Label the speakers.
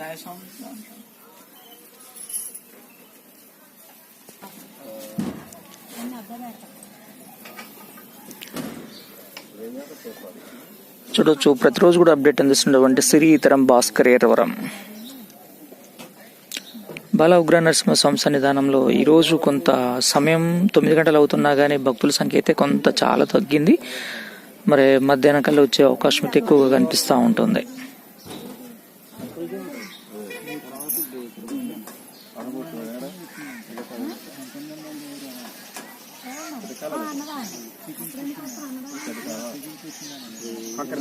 Speaker 1: 再上上。俺那不来。చూడొచ్చు ప్రతిరోజు కూడా అప్డేట్ అందిస్తున్నటువంటి సిరి ఇతరం భాస్కర్ ఎరవరం బాల ఉగ్ర నరసింహ స్వామి సన్నిధానంలో ఈరోజు కొంత సమయం తొమ్మిది గంటలు అవుతున్నా కానీ భక్తుల సంఖ్య అయితే కొంత చాలా తగ్గింది. మరి మధ్యాహ్నం కల్లా వచ్చే అవకాశం అయితే ఎక్కువగా కనిపిస్తూ ఉంటుంది. అక్కడ